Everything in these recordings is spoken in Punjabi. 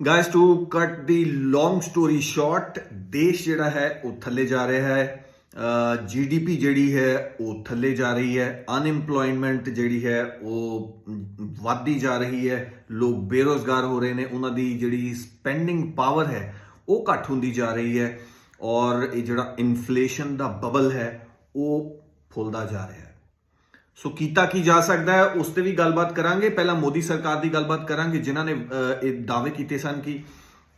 ਗਾਇਸ ਟੂ ਕੱਟ ਦੀ ਲੌਂਗ ਸਟੋਰੀ ਸ਼ਾਰਟ ਦੇਸ਼ ਜਿਹੜਾ ਹੈ ਉਹ ਥੱਲੇ ਜਾ ਰਿਹਾ ਹੈ ਜੀਡੀਪੀ ਜਿਹੜੀ ਹੈ ਉਹ ਥੱਲੇ ਜਾ ਰਹੀ ਹੈ ਅਨਇੰਪਲੋਇਮੈਂਟ ਜਿਹੜੀ ਹੈ ਉਹ ਵੱਧਦੀ ਜਾ ਰਹੀ ਹੈ ਲੋਕ ਬੇਰੋਜ਼ਗਾਰ ਹੋ ਰਹੇ ਨੇ ਉਹਨਾਂ ਦੀ ਜਿਹੜੀ ਸਪੈਂਡਿੰਗ ਪਾਵਰ ਹੈ ਉਹ ਘੱਟ ਹੁੰਦੀ ਜਾ ਰਹੀ ਹੈ ਔਰ ਇਹ ਜਿਹੜਾ ਇਨਫਲੇਸ਼ਨ ਦਾ ਬਬਲ ਹੈ ਉਹ ਫੁੱਲਦਾ ਜਾ ਰਿਹਾ ਹੈ ਸੋ ਕੀਤਾ ਕੀ ਜਾ ਸਕਦਾ ਹੈ, ਉਸ ਤੇ ਵੀ ਗੱਲਬਾਤ ਕਰਾਂਗੇ। ਪਹਿਲਾਂ ਮੋਦੀ ਸਰਕਾਰ ਦੀ ਗੱਲਬਾਤ ਕਰਾਂਗੇ, ਜਿਨ੍ਹਾਂ ਨੇ ਇਹ ਦਾਅਵੇ ਕੀਤੇ ਸਨ ਕਿ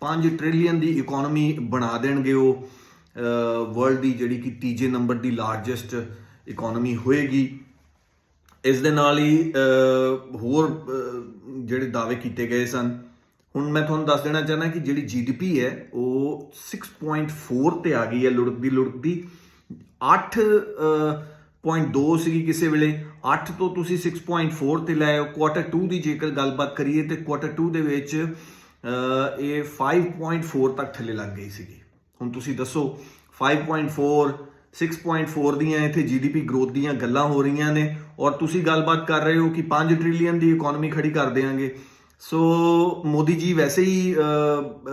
5 ਟ੍ਰਿਲੀਅਨ ਦੀ ਇਕਨੋਮੀ ਬਣਾ ਦੇਣਗੇ ਉਹ। ਵਰਲਡ ਦੀ ਜਿਹੜੀ ਕਿ ਤੀਜੇ ਨੰਬਰ ਦੀ ਲਾਰਜੈਸਟ ਇਕਨੋਮੀ ਹੋਏਗੀ। ਇਸ ਦੇ ਨਾਲ ਹੀ ਹੋਰ ਜਿਹੜੇ ਦਾਅਵੇ ਕੀਤੇ ਗਏ ਸਨ। ਹੁਣ ਮੈਂ ਤੁਹਾਨੂੰ ਦੱਸ ਦੇਣਾ ਚਾਹੁੰਦਾ ਕਿ ਜਿਹੜੀ ਜੀਡੀਪੀ ਹੈ, ਉਹ 6.4 ਤੇ ਆ ਗਈ ਹੈ ਲੁੜਕਦੀ ਲੁੜਕਦੀ 8.2 ਸੀਗੀ ਕਿਸੇ ਵੇਲੇ। 8 ਤੋਂ ਤੁਸੀਂ 6.4 ਤੇ ਲੈ ਆਓ ਕੁਆਟਰ 2 ਦੀ ਜੇਕਰ ਗੱਲਬਾਤ ਕਰੀਏ ਤੇ ਕੁਆਟਰ 2 ਦੇ ਵਿੱਚ ਅਹ, ਇਹ 5.4 ਤੱਕ ਥੱਲੇ ਲੱਗ ਗਈ ਸੀਗੀ। ਹੁਣ ਤੁਸੀਂ ਦੱਸੋ 5.4 6.4 ਦੀਆਂ ਇੱਥੇ ਜੀਡੀਪੀ ਗਰੋਥ ਦੀਆਂ ਗੱਲਾਂ ਹੋ ਰਹੀਆਂ ਨੇ ਔਰ ਤੁਸੀਂ ਗੱਲਬਾਤ ਕਰ ਰਹੇ ਹੋ ਕਿ 5 ਟ੍ਰਿਲੀਅਨ ਦੀ ਇਕਨੋਮੀ ਖੜੀ ਕਰ ਦੇਵਾਂਗੇ ਸੋ ਮੋਦੀ ਜੀ ਵੈਸੇ ਹੀ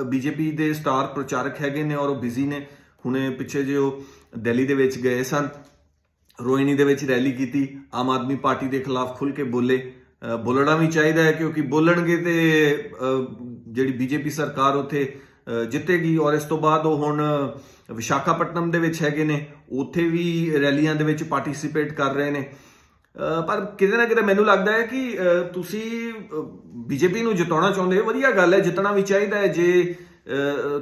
ਬੀਜੇਪੀ ਦੇ ਸਟਾਰ ਪ੍ਰਚਾਰਕ ਹੈਗੇ ਨੇ ਔਰ ਉਹ ਬਿਜ਼ੀ ਨੇ। ਹੁਣੇ ਪਿੱਛੇ ਜੇ ਉਹ ਦਿੱਲੀ ਦੇ ਵਿੱਚ ਗਏ ਸਨ। ਰੋਇਣੀ ਦੇ ਵਿੱਚ ਰੈਲੀ ਕੀਤੀ ਆਮ ਆਦਮੀ ਪਾਰਟੀ ਦੇ ਖਿਲਾਫ ਖੁੱਲ ਕੇ ਬੋਲੇ। ਬੋਲਣਾ ਵੀ ਚਾਹੀਦਾ ਹੈ ਕਿਉਂਕਿ ਬੋਲਣਗੇ ਤੇ ਅ, ਜਿਹੜੀ ਬੀਜੇਪੀ ਸਰਕਾਰ ਉੱਥੇ ਜਿੱਤੇਗੀ ਔਰ ਇਸ ਤੋਂ ਬਾਅਦ ਉਹ ਹੁਣ ਵਿਸ਼ਾਖਾਪਟਨਮ ਦੇ ਵਿੱਚ ਹੈਗੇ ਨੇ ਉੱਥੇ ਵੀ ਰੈਲੀਆਂ ਦੇ ਵਿੱਚ ਪਾਰਟਿਸਿਪੇਟ ਕਰ ਰਹੇ ਨੇ। ਪਰ ਕਿਤੇ ਨਾ ਕਿਤੇ ਮੈਨੂੰ ਲੱਗਦਾ ਹੈ ਕਿ ਅ, ਤੁਸੀਂ ਬੀਜੇਪੀ ਨੂੰ ਜਿਤਾਉਣਾ ਚਾਹੁੰਦੇ ਹੋ ਵਧੀਆ ਗੱਲ ਹੈ ਜਿੱਤਣਾ ਵੀ ਚਾਹੀਦਾ ਹੈ। ਜੇ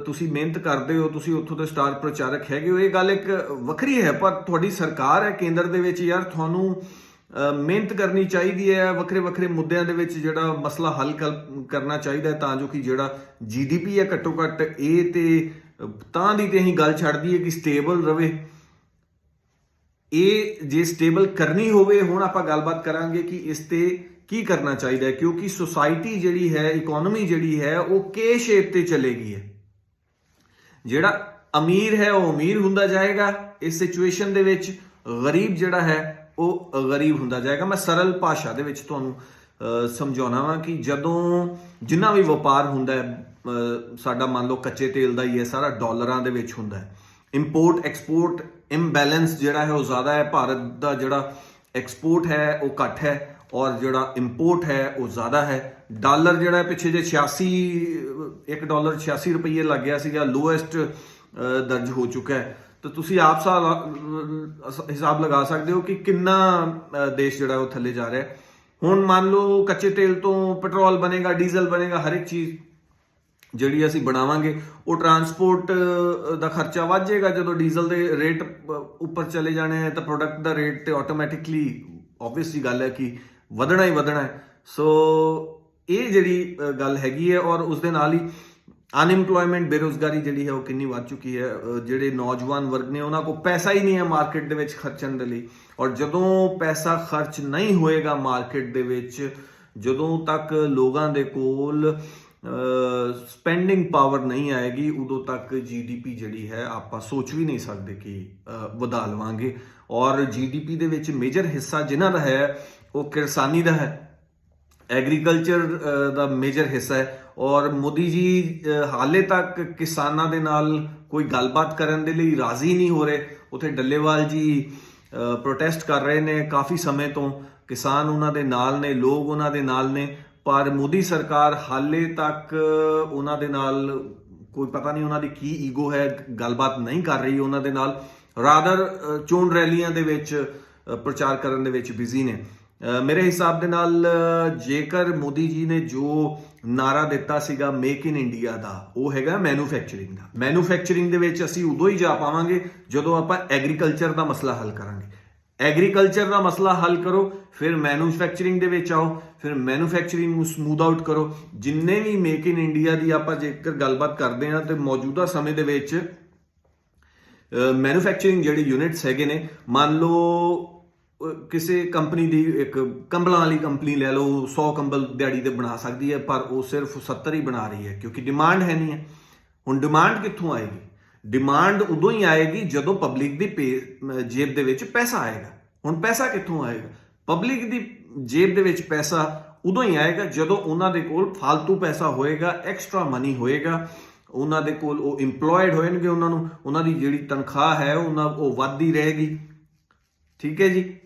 ਤੁਸੀਂ ਮਿਹਨਤ ਕਰਦੇ ਹੋ, ਤੁਸੀਂ ਉੱਥੋਂ ਦੇ ਸਟਾਰ ਪ੍ਰਚਾਰਕ ਹੈਗੇ ਹੋ। ਇਹ ਗੱਲ ਇੱਕ ਵੱਖਰੀ ਹੈ, ਪਰ ਤੁਹਾਡੀ ਸਰਕਾਰ ਹੈ ਕੇਂਦਰ ਦੇ ਵਿੱਚ ਯਾਰ, ਤੁਹਾਨੂੰ ਮਿਹਨਤ ਕਰਨੀ ਚਾਹੀਦੀ ਹੈ। ਵੱਖਰੇ ਵੱਖਰੇ ਮੁੱਦਿਆਂ ਦੇ ਵਿੱਚ ਜਿਹੜਾ ਮਸਲਾ ਹੱਲ ਕਰ- ਕਰਨਾ ਚਾਹੀਦਾ ਹੈ, ਤਾਂ ਜੋ ਕਿ ਜਿਹੜਾ ਜੀਡੀਪੀ ਹੈ ਘੱਟੋ ਘੱਟ ਇਹ ਤੇ, ਤਾਂ ਦੀ ਤੇ ਅਸੀਂ ਗੱਲ ਛੱਡਦੀ ਹੈ ਕਿ ਸਟੇਬਲ ਰਵੇ। ਇਹ ਜੇ ਸਟੇਬਲ ਕਰਨੀ ਹੋਵੇ, ਹੁਣ ਆਪਾਂ ਗੱਲਬਾਤ ਕਰਾਂਗੇ ਕਿ ਇਸ ਤੇ ਕੀ ਕਰਨਾ ਚਾਹੀਦਾ ਹੈ? ਕਿਉਂਕਿ ਸੋਸਾਇਟੀ ਜਿਹੜੀ ਹੈ ਇਕਨੋਮੀ ਜਿਹੜੀ ਹੈ, ਉਹ ਕੇ ਸ਼ੇਪ ਤੇ ਚਲੇਗੀ ਹੈ। ਜਿਹੜਾ ਅਮੀਰ ਹੈ, ਉਹ ਅਮੀਰ ਹੁੰਦਾ ਜਾਏਗਾ। ਇਸ ਸਿਚੁਏਸ਼ਨ ਦੇ ਵਿੱਚ ਗਰੀਬ ਜਿਹੜਾ ਹੈ, ਉਹ ਗਰੀਬ ਹੁੰਦਾ ਜਾਏਗਾ। ਮੈਂ ਸਰਲ ਭਾਸ਼ਾ ਦੇ ਵਿੱਚ ਤੁਹਾਨੂੰ ਸਮਝਾਉਣਾ ਵਾਂ ਕਿ ਜਦੋਂ ਜਿੰਨਾ ਵੀ ਵਪਾਰ ਹੁੰਦਾ ਹੈ ਸਾਡਾ ਮੰਨ ਲਓ ਕੱਚੇ ਤੇਲ ਦਾ ਹੀ ਹੈ, ਸਾਰਾ ਡਾਲਰਾਂ ਦੇ ਵਿੱਚ ਹੁੰਦਾ ਹੈ। ਇੰਪੋਰਟ ਐਕਸਪੋਰਟ ਇੰਬੈਲੈਂਸ ਜਿਹੜਾ ਹੈ, ਉਹ ਜ਼ਿਆਦਾ ਹੈ। ਭਾਰਤ ਦਾ ਜਿਹੜਾ ਐਕਸਪੋਰਟ ਹੈ, ਉਹ ਘੱਟ ਹੈ। ਔਰ ਜਿਹੜਾ ਇੰਪੋਰਟ ਹੈ, ਉਹ ਜ਼ਿਆਦਾ ਹੈ। ਡਾਲਰ ਜਿਹੜਾ ਪਿੱਛੇ ਜੇ 86 1 ਡਾਲਰ 86 ਰੁਪਏ ਲੱਗ ਗਿਆ ਸੀਗਾ ਲੋਐਸਟ ਦਰਜ ਹੋ ਚੁੱਕਾ ਹੈ। ਤਾਂ ਤੁਸੀਂ ਆਪ ਸਾਲ ਹਿਸਾਬ ਲਗਾ ਸਕਦੇ ਹੋ ਕਿ ਕਿੰਨਾ ਦੇਸ਼ ਜਿਹੜਾ ਉਹ ਥੱਲੇ ਜਾ ਰਿਹਾ ਹੁਣ ਮੰਨ ਲਓ ਕੱਚੇ ਤੇਲ ਤੋਂ ਪੈਟਰੋਲ ਬਣੇਗਾ, ਡੀਜ਼ਲ ਬਣੇਗਾ, ਹਰ ਇੱਕ ਚੀਜ਼ ਜਿਹੜੀ ਅਸੀਂ ਬਣਾਵਾਂਗੇ, ਉਹ ਟਰਾਂਸਪੋਰਟ ਦਾ ਖਰਚਾ ਵੱਧ ਜਾਏਗਾ। ਜਦੋਂ ਡੀਜ਼ਲ ਦੇ ਰੇਟ ਉੱਪਰ ਚਲੇ ਜਾਣੇ ਹੈ ਤਾਂ ਪ੍ਰੋਡਕਟ ਦਾ ਰੇਟ ਤੇ ਆਟੋਮੈਟਿਕਲੀ ਆਬਵੀਅਸਲੀ ਗੱਲ ਹੈ ਕਿ ਵਧਣਾ ਹੀ ਵਧਣਾ ਹੈ। ਸੋ ਇਹ ਜਿਹੜੀ ਗੱਲ ਹੈਗੀ ਹੈ ਔਰ ਉਸ ਦੇ ਨਾਲ ਹੀ ਅਨਇੰਪਲੋਇਮੈਂਟ ਬੇਰੋਜ਼ਗਾਰੀ ਜਿਹੜੀ ਹੈ ਉਹ ਕਿੰਨੀ ਵੱਧ ਚੁੱਕੀ ਹੈ। ਜਿਹੜੇ ਨੌਜਵਾਨ ਵਰਗ ਨੇ ਉਹਨਾਂ ਕੋਲ ਪੈਸਾ ਹੀ ਨਹੀਂ ਹੈ ਮਾਰਕੀਟ ਦੇ ਵਿੱਚ ਖਰਚਣ ਦੇ ਲਈ। ਔਰ ਜਦੋਂ ਪੈਸਾ ਖਰਚ ਨਹੀਂ ਹੋਏਗਾ ਮਾਰਕੀਟ ਦੇ ਵਿੱਚ, ਜਦੋਂ ਤੱਕ ਲੋਕਾਂ ਦੇ ਕੋਲ ਸਪੈਂਡਿੰਗ ਪਾਵਰ ਨਹੀਂ ਆਏਗੀ, ਉਦੋਂ ਤੱਕ ਜੀਡੀਪੀ ਜਿਹੜੀ ਹੈ ਆਪਾਂ ਸੋਚ ਵੀ ਨਹੀਂ ਸਕਦੇ ਕਿ ਵਧਾ ਲਵਾਂਗੇ। ਔਰ ਜੀਡੀਪੀ ਦੇ ਵਿੱਚ ਮੇਜਰ ਹਿੱਸਾ ਜਿਨ੍ਹਾਂ ਦਾ ਹੈ ਉਹ ਕਿਰਸਾਨੀ ਦਾ ਹੈ। ਐਗਰੀਕਲਚਰ ਦਾ ਮੇਜਰ ਹਿੱਸਾ ਹੈ। ਔਰ ਮੋਦੀ ਜੀ ਹਾਲੇ ਤੱਕ ਕਿਸਾਨਾਂ ਦੇ ਨਾਲ ਕੋਈ ਗੱਲਬਾਤ ਕਰਨ ਦੇ ਲਈ ਰਾਜ਼ੀ ਨਹੀਂ ਹੋ ਰਹੇ। ਉਥੇ ਡੱਲੇਵਾਲ ਜੀ ਪ੍ਰੋਟੈਸਟ ਕਰ ਰਹੇ ਨੇ ਕਾਫੀ ਸਮੇਂ ਤੋਂ। ਕਿਸਾਨ ਉਹਨਾਂ ਦੇ ਨਾਲ ਨੇ, ਲੋਕ ਉਹਨਾਂ ਦੇ ਨਾਲ ਨੇ। ਪਰ ਮੋਦੀ ਸਰਕਾਰ ਹਾਲੇ ਤੱਕ ਉਹਨਾਂ ਦੇ ਨਾਲ, ਕੋਈ ਪਤਾ ਨਹੀਂ ਉਹਨਾਂ ਦੀ ਕੀ ਈਗੋ ਹੈ, ਗੱਲਬਾਤ ਨਹੀਂ ਕਰ ਰਹੀ ਉਹਨਾਂ ਦੇ ਨਾਲ। ਰਾਦਰ ਚੋਣ ਰੈਲੀਆਂ ਦੇ ਵਿੱਚ ਪ੍ਰਚਾਰ ਕਰਨ ਦੇ ਵਿੱਚ ਬਿਜ਼ੀ ਨੇ। ਮੇਰੇ ਹਿਸਾਬ ਦੇ ਨਾਲ ਜੇਕਰ ਮੋਦੀ ਜੀ ਨੇ ਜੋ ਨਾਰਾ ਦਿੱਤਾ ਸੀਗਾ ਮੇਕ ਇਨ ਇੰਡੀਆ ਦਾ, ਉਹ ਹੈਗਾ ਮੈਨੂਫੈਕਚਰਿੰਗ ਦਾ। ਮੈਨੂਫੈਕਚਰਿੰਗ ਦੇ ਵਿੱਚ ਅਸੀਂ ਉਦੋਂ ਹੀ ਜਾ ਪਾਵਾਂਗੇ ਜਦੋਂ ਆਪਾਂ ਐਗਰੀਕਲਚਰ ਦਾ ਮਸਲਾ ਹੱਲ ਕਰਾਂਗੇ। ਐਗਰੀਕਲਚਰ ਦਾ ਮਸਲਾ ਹੱਲ ਕਰੋ, ਫਿਰ ਮੈਨੂਫੈਕਚਰਿੰਗ ਦੇ ਵਿੱਚ ਆਓ, ਫਿਰ ਮੈਨੂਫੈਕਚਰਿੰਗ ਨੂੰ ਸਮੂਥ ਆਊਟ ਕਰੋ। ਜਿੰਨੇ ਵੀ ਮੇਕ ਇਨ ਇੰਡੀਆ ਦੀ ਆਪਾਂ ਜੇਕਰ ਗੱਲਬਾਤ ਕਰਦੇ ਹਾਂ, ਤੇ ਮੌਜੂਦਾ ਸਮੇਂ ਦੇ ਵਿੱਚ ਮੈਨੂਫੈਕਚਰਿੰਗ ਜਿਹੜੇ ਯੂਨਿਟਸ ਹੈਗੇ ਨੇ, ਮੰਨ ਲਓ ਕਿਸੇ ਕੰਪਨੀ ਦੀ ਇੱਕ ਕੰਬਲਾਂ ਵਾਲੀ ਕੰਪਨੀ ਲੈ ਲਓ 100 ਕੰਬਲ ਦਿਹਾੜੀ ਤੇ ਬਣਾ ਸਕਦੀ ਹੈ, ਪਰ ਉਹ ਸਿਰਫ 70 ਹੀ ਬਣਾ ਰਹੀ ਹੈ, ਕਿਉਂਕਿ ਡਿਮਾਂਡ ਹੈ ਨਹੀਂ ਹੈ। ਹੁਣ ਡਿਮਾਂਡ ਕਿੱਥੋਂ ਆਏਗੀ? ਡਿਮਾਂਡ ਉਦੋਂ ਹੀ ਆਏਗੀ ਜਦੋਂ ਪਬਲਿਕ ਦੀ ਪੇ- ਜੇਬ ਦੇ ਵਿੱਚ ਪੈਸਾ ਆਏਗਾ। ਹੁਣ ਪੈਸਾ ਕਿੱਥੋਂ ਆਏਗਾ? ਪਬਲਿਕ ਦੀ ਜੇਬ ਦੇ ਵਿੱਚ ਪੈਸਾ ਉਦੋਂ ਹੀ ਆਏਗਾ ਜਦੋਂ ਉਹਨਾਂ ਦੇ ਕੋਲ ਫालतू ਪੈਸਾ ਹੋਏਗਾ ਐਕਸਟਰਾ ਮਨੀ ਹੋਏਗਾ। ਉਹਨਾਂ ਦੇ ਕੋਲ ਉਹ EMPLOYED ਹੋਣਗੇ ਉਹਨਾਂ ਨੂੰ, ਉਹਨਾਂ ਦੀ ਜਿਹੜੀ ਤਨਖਾਹ ਹੈ, ਉਹਨਾਂ, ਉਹ ਵੱਧਦੀ ਰਹੇਗੀ। ਠੀਕ ਹੈ ਜੀ?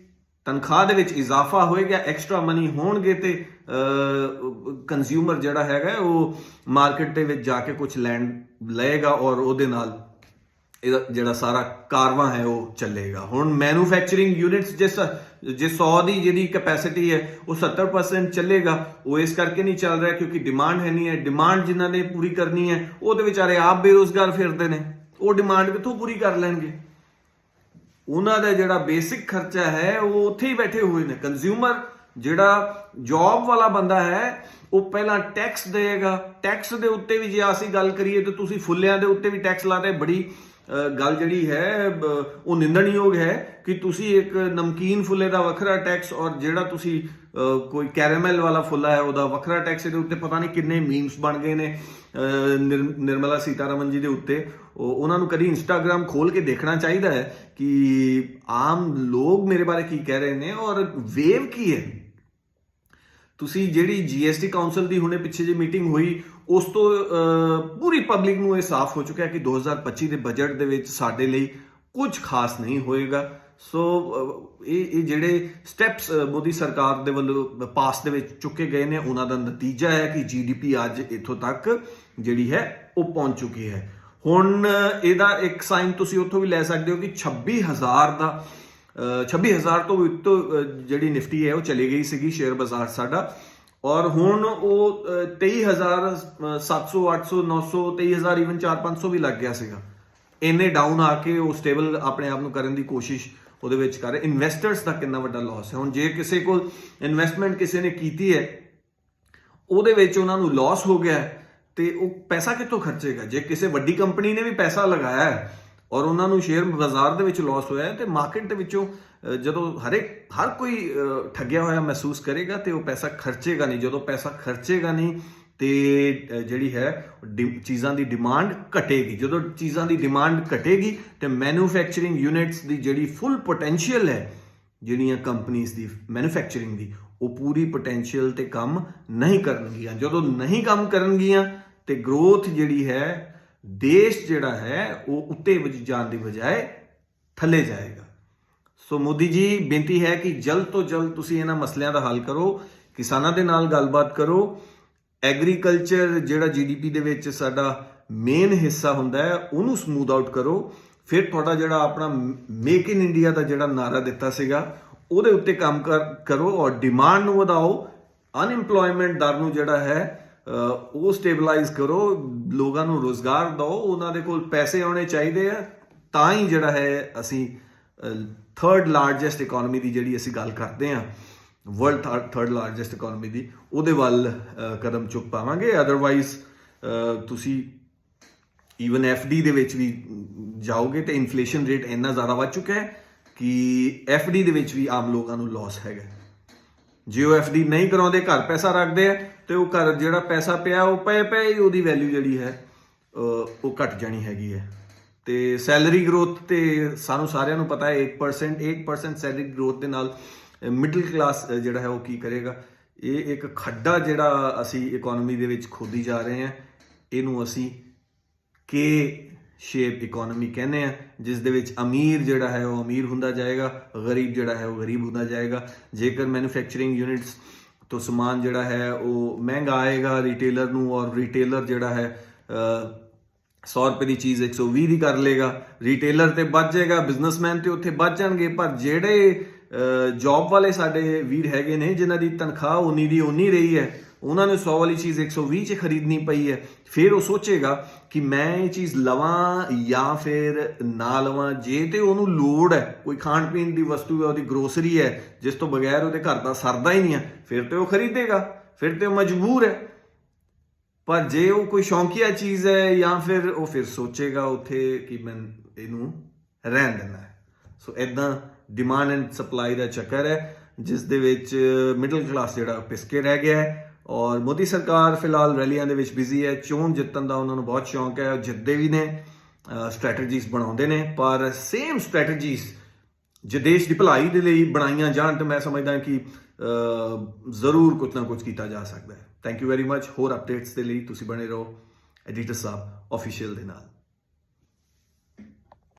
ਤਨਖਾਹ ਦੇ ਵਿੱਚ ਇਜ਼ਾਫਾ ਹੋਏਗਾ ਐਕਸਟਰਾ ਮਨੀ ਹੋਣਗੇ ਤੇ ਕੰਜ਼ਿਊਮਰ ਜਿਹੜਾ ਹੈਗਾ ਉਹ ਮਾਰਕੀਟ ਦੇ ਵਿੱਚ ਜਾ ਕੇ ਕੁਝ ਲੈਣ ਲਏਗਾ ਔਰ ਉਹਦੇ ਨਾਲ ਇਹਦਾ ਜਿਹੜਾ ਸਾਰਾ ਕਾਰਵਾ ਹੈ ਉਹ ਚੱਲੇਗਾ। ਹੁਣ ਮੈਨੂਫੈਕਚਰਿੰਗ ਯੂਨਿਟਸ ਜਿਸ ਜਿਸ 100 ਦੀ ਜਿਹੜੀ ਕੈਪੈਸਿਟੀ ਹੈ, ਉਹ 70% ਚੱਲੇਗਾ। ਉਹ ਇਸ ਕਰਕੇ ਨਹੀਂ ਚੱਲ ਰਿਹਾ ਕਿਉਂਕਿ ਡਿਮਾਂਡ ਹੈ ਨਹੀਂ ਹੈ। ਡਿਮਾਂਡ ਜਿਨ੍ਹਾਂ ਨੇ ਪੂਰੀ ਕਰਨੀ ਹੈ, ਉਹ ਉਹਦੇ ਵਿਚਾਰੇ ਆਪ ਬੇਰੋਜ਼ਗਾਰ ਫਿਰਦੇ ਨੇ। ਉਹ ਡਿਮਾਂਡ ਕਿੱਥੋਂ ਪੂਰੀ ਕਰ ਲੈਣਗੇ? ਉਹਨਾਂ ਦਾ ਜਿਹੜਾ ਬੇਸਿਕ ਖਰਚਾ ਹੈ, ਉਹ ਉੱਥੇ ਹੀ ਬੈਠੇ ਹੋਏ ਨੇ। ਕੰਜ਼ਿਊਮਰ ਜਿਹੜਾ ਜੌਬ ਵਾਲਾ ਬੰਦਾ ਹੈ, ਉਹ ਪਹਿਲਾਂ ਟੈਕਸ ਦੇਗਾ ਟੈਕਸ ਦੇ ਉੱਤੇ ਵੀ ਜੇ ਅਸੀਂ ਗੱਲ ਕਰੀਏ, ਤਾਂ ਤੁਸੀਂ ਫੁੱਲਿਆਂ ਦੇ ਉੱਤੇ ਵੀ ਟੈਕਸ ਲਾਦੇ ਬੜੀ ਗੱਲ ਜਿਹੜੀ ਹੈ ਉਹ ਨਿੰਦਣਯੋਗ ਹੈ ਕਿ ਤੁਸੀਂ ਇੱਕ ਨਮਕੀਨ ਫੁੱਲੇ ਦਾ ਵੱਖਰਾ ਟੈਕਸ ਔਰ ਜਿਹੜਾ ਤੁਸੀਂ ਕੋਈ ਕੈਰੇਮਲ ਵਾਲਾ ਫੁੱਲਾ ਹੈ ਉਹਦਾ ਵੱਖਰਾ ਟੈਕਸ ਇਹਦੇ ਉੱਤੇ ਪਤਾ ਨਹੀਂ ਕਿੰਨੇ ਮੀਮਸ ਬਣ ਗਏ ਨੇ ਅ, ਨਿਰਮਲਾ ਸੀਤਾਰਮਨ ਜੀ ਦੇ ਉੱਤੇ। ਉਹਨਾਂ ਨੂੰ ਕਦੀ ਇੰਸਟਾਗ੍ਰam ਖੋਲ ਕੇ ਦੇਖਣਾ ਚਾਹੀਦਾ ਹੈ ਕਿ ਆਮ ਲੋਕ ਮੇਰੇ ਬਾਰੇ ਕੀ ਕਹਿ ਰਹੇ ਨੇ ਔਰ ਵੇਵ ਕੀ ਹੈ? ਤੁਸੀਂ ਜਿਹੜੀ ਜੀਐਸਟੀ ਕਾਉਂਸਲ ਦੀ ਹੁਣੇ ਪਿੱਛੇ ਜੇ ਮੀਟਿੰਗ ਹੋਈ ਉਸ ਤੋਂ ਪੂਰੀ ਪਬਲਿਕ ਨੂੰ ਇਹ ਸਾਫ਼ ਹੋ ਚੁੱਕਿਆ ਕਿ 2025 ਦੇ ਬਜਟ ਦੇ ਵਿੱਚ ਸਾਡੇ ਲਈ ਕੁਝ ਖਾਸ ਨਹੀਂ ਹੋਏਗਾ। ਸੋ ਇਹ ਇਹ ਜਿਹੜੇ ਸਟੈਪਸ ਮੋਦੀ ਸਰਕਾਰ ਦੇ ਵੱਲੋਂ ਪਾਸ ਦੇ ਵਿੱਚ ਚੁੱਕੇ ਗਏ ਨੇ, ਉਹਨਾਂ ਦਾ ਨਤੀਜਾ ਹੈ ਕਿ ਜੀਡੀਪੀ ਅੱਜ ਇੱਥੋਂ ਤੱਕ ਜਿਹੜੀ ਹੈ, ਉਹ ਪਹੁੰਚ ਚੁੱਕੀ ਹੈ। ਹੁਣ ਇਹਦਾ ਇੱਕ ਸਾਈਨ ਤੁਸੀਂ ਉੱਥੋਂ ਵੀ ਲੈ ਸਕਦੇ ਹੋ ਕਿ 26000 ਦਾ, ਅਹ 26000 ਤੋਂ ਵੀ ਉੱਤੋਂ ਜਿਹੜੀ ਨਿਫਟੀ ਹੈ, ਉਹ ਚਲੀ ਗਈ ਸੀਗੀ, ਸ਼ੇਅਰ ਬਾਜ਼ਾਰ ਸਾਡਾ। ਔਰ ਹੁਣ ਉਹ ਅਹ 23000 ਅਹ 700 800 900 23000 ਇਵਨ 4-500 ਵੀ ਲੱਗ ਗਿਆ ਸੀਗਾ। ਇੰਨੇ ਡਾਊਨ ਆ ਕੇ ਉਹ ਸਟੇਬਲ ਆਪਣੇ ਆਪ ਨੂੰ ਕਰਨ ਦੀ ਕੋਸ਼ਿਸ਼ ਉਹਦੇ ਵਿੱਚ ਕਰ ਰਹੇ। ਇਨਵੈਸਟਰਸ ਦਾ ਕਿੰਨਾ ਵੱਡਾ ਲਾਸ ਹੈ। ਹੁਣ ਜੇ ਕਿਸੇ ਕੋਲ ਇਨਵੈਸਟਮੈਂਟ ਕਿਸੇ ਨੇ ਕੀਤੀ ਹੈ ਉਹਦੇ ਵਿੱਚ ਉਹਨਾਂ ਨੂੰ ਲਾਸ ਹੋ ਗਿਆ ਹੈ, ਤੇ ਉਹ ਪੈਸਾ ਕਿੱਥੋਂ ਖਰਚੇਗਾ? ਜੇ ਕਿਸੇ ਵੱਡੀ ਕੰਪਨੀ ਨੇ ਵੀ ਪੈਸਾ ਲਗਾਇਆ ਹੈ ਔਰ ਉਹਨਾਂ ਨੂੰ ਸ਼ੇਅਰ ਬਾਜ਼ਾਰ ਦੇ ਵਿੱਚ ਲਾਸ ਹੋਇਆ ਹੈ ਤੇ ਮਾਰਕੀਟ ਦੇ ਵਿੱਚੋਂ ਜਦੋਂ ਹਰੇਕ ਹਰ ਕੋਈ ਠੱਗਿਆ ਹੋਇਆ ਮਹਿਸੂਸ ਕਰੇਗਾ ਤੇ ਉਹ ਪੈਸਾ ਖਰਚੇਗਾ ਨਹੀਂ। ਜਦੋਂ ਪੈਸਾ ਖਰਚੇਗਾ ਨਹੀਂ ਤੇ ਜਿਹੜੀ ਹੈ ਡਿ- ਚੀਜ਼ਾਂ ਦੀ ਡਿਮਾਂਡ ਘਟੇਗੀ। ਜਦੋਂ ਚੀਜ਼ਾਂ ਦੀ ਡਿਮਾਂਡ ਘਟੇਗੀ ਤੇ ਮੈਨੂਫੈਕਚਰਿੰਗ ਯੂਨਿਟਸ ਦੀ ਜਿਹੜੀ ਫੁੱਲ ਪੋਟੈਂਸ਼ੀਅਲ ਹੈ, ਜਿਹੜੀਆਂ ਕੰਪਨੀਆਂ ਦੀ ਮੈਨੂਫੈਕਚਰਿੰਗ ਦੀ, ਉਹ ਪੂਰੀ ਪੋਟੈਂਸ਼ੀਅਲ ਤੇ ਕੰਮ ਨਹੀਂ ਕਰਨਗੀਆਂ। ਜਦੋਂ ਨਹੀਂ ਕੰਮ ਕਰਨਗੀਆਂ ਤੇ ਗਰੋਥ ਜਿਹੜੀ ਹੈ ਦੇਸ਼ ਜਿਹੜਾ ਹੈ, ਉਹ ਉੱਤੇ ਜਾਣ ਦੀ ਬਜਾਏ ਥੱਲੇ ਜਾਏਗਾ। ਸੋ ਮੋਦੀ ਜੀ, ਬੇਨਤੀ ਹੈ ਕਿ ਜਲਦ ਤੋਂ ਜਲਦ ਤੁਸੀਂ ਇਹਨਾਂ ਮਸਲਿਆਂ ਦਾ ਹੱਲ ਕਰੋ, ਕਿਸਾਨਾਂ ਦੇ ਨਾਲ ਗੱਲਬਾਤ ਕਰੋ। ਐਗਰੀਕਲਚਰ ਜਿਹੜਾ ਜੀਡੀਪੀ ਦੇ ਵਿੱਚ ਸਾਡਾ ਮੇਨ ਹਿੱਸਾ ਹੁੰਦਾ ਹੈ, ਉਹਨੂੰ ਸਮੂਥ ਆਊਟ ਕਰੋ। ਫਿਰ ਤੁਹਾਡਾ ਜਿਹੜਾ ਆਪਣਾ ਮੇਕ ਇਨ ਇੰਡੀਆ ਦਾ ਜਿਹੜਾ ਨਾਰਾ ਦਿੱਤਾ ਸੀਗਾ, ਉਹਦੇ ਉੱਤੇ ਕੰਮ ਕਰ- ਕਰੋ ਔਰ ਡਿਮਾਂਡ ਨੂੰ ਵਧਾਓ। ਅਨਇੰਪਲੋਇਮੈਂਟ ਦਰ ਨੂੰ ਜਿਹੜਾ ਹੈ ਉਹ ਸਟੇਬਲਾਈਜ਼ ਕਰੋ, ਲੋਕਾਂ ਨੂੰ ਰੋਜ਼ਗਾਰ ਦਿਓ, ਉਹਨਾਂ ਦੇ ਕੋਲ ਪੈਸੇ ਆਉਣੇ ਚਾਹੀਦੇ ਆ, ਤਾਂ ਹੀ ਜਿਹੜਾ ਹੈ ਅਸੀਂ ਥਰਡ ਲਾਰਜੈਸਟ ਇਕਨੋਮੀ ਦੀ ਜਿਹੜੀ ਅਸੀਂ ਗੱਲ ਕਰਦੇ ਆ ਵਰਲਡ ਥਰਡ ਲਾਰਜੈਸਟ ਇਕਨੋਮੀ ਦੀ, ਉਹਦੇ ਵੱਲ ਕਦਮ ਚੁੱਕ ਪਾਵਾਂਗੇ। ਅਦਰਵਾਈਜ਼ ਤੁਸੀਂ ਈਵਨ ਡੀ ਦੇ ਵਿੱਚ ਵੀ ਜਾਓਗੇ ਤੇ ਇਨਫਲੇਸ਼ਨ ਰੇਟ ਇੰਨਾ ਜ਼ਿਆਦਾ ਵੱਧ ਚੁੱਕਾ ਹੈ ਕਿ ਡੀ ਦੇ ਵਿੱਚ ਵੀ ਆਮ ਲੋਕਾਂ ਨੂੰ ਲਾਸ ਹੈਗਾ। ਜੇ ਉਹ ਡੀ ਨਹੀਂ ਕਰਾਉਂਦੇ, ਘਰ ਪੈਸਾ ਰੱਖਦੇ ਆ ਤੇ ਉਹ ਘਰ ਜਿਹੜਾ ਪੈਸਾ ਪਿਆ, ਉਹ ਪਏ ਪਏ ਹੀ, ਉਹਦੀ ਵੈਲਿਊ ਜਿਹੜੀ ਹੈ ਉਹ ਘਟ ਜਾਣੀ ਹੈਗੀ ਹੈ। ਤੇ ਸੈਲਰੀ ਗਰੋਥ ਤੇ ਸਾਨੂੰ ਸਾਰਿਆਂ ਨੂੰ ਪਤਾ ਹੈ 8% 8% ਸੈਲਰੀ ਗਰੋਥ ਦੇ ਨਾਲ ਮਿਡਲ ਕਲਾਸ ਜਿਹੜਾ ਹੈ, ਉਹ ਕੀ ਕਰੇਗਾ? ਇਹ ਇੱਕ ਖੱਡਾ ਜਿਹੜਾ ਅਸੀਂ ਇਕਨੋਮੀ ਦੇ ਵਿੱਚ ਖੋਦੀ ਜਾ ਰਹੇ ਹਾਂ, ਇਹਨੂੰ ਅਸੀਂ ਕੇ ਸ਼ੇਪ ਇਕਨੋਮੀ ਕਹਿੰਦੇ ਆ ਜਿਸ ਦੇ ਵਿੱਚ ਅਮੀਰ ਜਿਹੜਾ ਹੈ, ਉਹ ਅਮੀਰ ਹੁੰਦਾ ਜਾਏਗਾ, ਗਰੀਬ ਜਿਹੜਾ ਹੈ, ਉਹ ਗਰੀਬ ਹੁੰਦਾ ਜਾਏਗਾ। ਜੇਕਰ ਮੈਨੂਫੈਕਚਰਿੰਗ ਯੂਨਿਟਸ ਤੋਂ ਸਮਾਨ ਜਿਹੜਾ ਹੈ ਉਹ ਮਹਿੰਗਾ ਆਏਗਾ ਰਿਟੇਲਰ ਨੂੰ ਔਰ ਰਿਟੇਲਰ ਜਿਹੜਾ ਹੈ ਅ, 100 ਰੁਪਏ ਦੀ ਚੀਜ਼ 120 ਦੀ ਕਰ ਲੇਗਾ ਰਿਟੇਲਰ ਤੇ ਬਚ ਜਾਏਗਾ ਬਿਜ਼ਨਸਮੈਨ ਤੇ ਉੱਥੇ ਬਚ ਜਾਣਗੇ ਪਰ ਜਿਹੜੇ ਜੌਬ ਵਾਲੇ ਸਾਡੇ ਵੀਰ ਹੈਗੇ ਨੇ ਜਿਨ੍ਹਾਂ ਦੀ ਤਨਖਾਹ ਉਨੀ ਦੀ ਉਨੀ ਰਹੀ ਹੈ ਉਹਨਾਂ ਨੇ 100 ਵਾਲੀ ਚੀਜ਼ 120 ਚ ਖਰੀਦਣੀ ਪਈ ਹੈ। ਫਿਰ ਉਹ ਸੋਚੇਗਾ ਕਿ ਮੈਂ ਇਹ ਚੀਜ਼ ਲਵਾਂ ਜਾਂ ਫਿਰ ਨਾ ਲਵਾਂ। ਜੇ ਤੇ ਉਹਨੂੰ ਲੋੜ ਹੈ, ਕੋਈ ਖਾਣ ਪੀਣ ਦੀ ਵਸਤੂ ਹੈ, ਉਹਦੀ ਗਰੋਸਰੀ ਹੈ, ਜਿਸ ਤੋਂ ਬਗੈਰ ਉਹਦੇ ਘਰ ਦਾ ਸਰਦਾ ਹੀ ਨਹੀਂ ਹੈ, ਫਿਰ ਤੇ ਉਹ ਖਰੀਦੇਗਾ। ਫਿਰ ਤੇ ਉਹ ਮਜਬੂਰ ਹੈ। ਪਰ ਜੇ ਉਹ ਕੋਈ ਸ਼ੌਂਕੀਆ ਚੀਜ਼ ਹੈ ਜਾਂ ਫਿਰ ਉਹ ਫਿਰ ਸੋਚੇਗਾ ਉੱਥੇ ਕਿ ਮੈਂ ਇਹਨੂੰ ਰਹਿਣ ਦੇਣਾ ਹੈ। ਸੋ ਇਦਾਂ ਡਿਮਾਂਡ ਐਂਡ ਸਪਲਾਈ ਦਾ ਚੱਕਰ ਹੈ, ਜਿਸ ਦੇ ਵਿੱਚ ਮਿਡਲ ਕਲਾਸ ਜਿਹੜਾ ਪਿਸਕੇ ਰਹਿ ਗਿਆ ਹੈ। ਔਰ ਮੋਦੀ ਸਰਕਾਰ ਫਿਲਹਾਲ ਰੈਲੀਆਂ ਦੇ ਵਿੱਚ ਬਿਜ਼ੀ ਹੈ। ਚੋਣ ਜਿੱਤਣ ਦਾ ਉਹਨਾਂ ਨੂੰ ਬਹੁਤ ਸ਼ੌਂਕ ਹੈ। ਉਹ ਜਿੱਤਦੇ ਵੀ ਨੇ ਸਟ੍ਰੈਟਜੀਜ਼ ਬਣਾਉਂਦੇ ਨੇ, ਪਰ ਸੇਮ ਸਟ੍ਰੈਟਜੀਜ਼ ਜੇ ਦੇਸ਼ ਦੀ ਭਲਾਈ ਦੇ ਲਈ ਬਣਾਈਆਂ ਜਾਣ ਤਾਂ ਮੈਂ ਸਮਝਦਾ ਕਿ ਜ਼ਰੂਰ ਕੁਝ ਨਾ ਕੁਝ ਕੀਤਾ ਜਾ ਸਕਦਾ ਹੈ। ਥੈਂਕ ਯੂ ਵੈਰੀ ਮੱਚ ਹੋਰ ਅਪਡੇਟਸ ਦੇ ਲਈ ਤੁਸੀਂ ਬਣੇ ਰਹੋ। ਐਡੀਟਰ ਸਾਹਿਬ ਅਫੀਸ਼ੀਅਲ ਦੇ ਨਾਲ।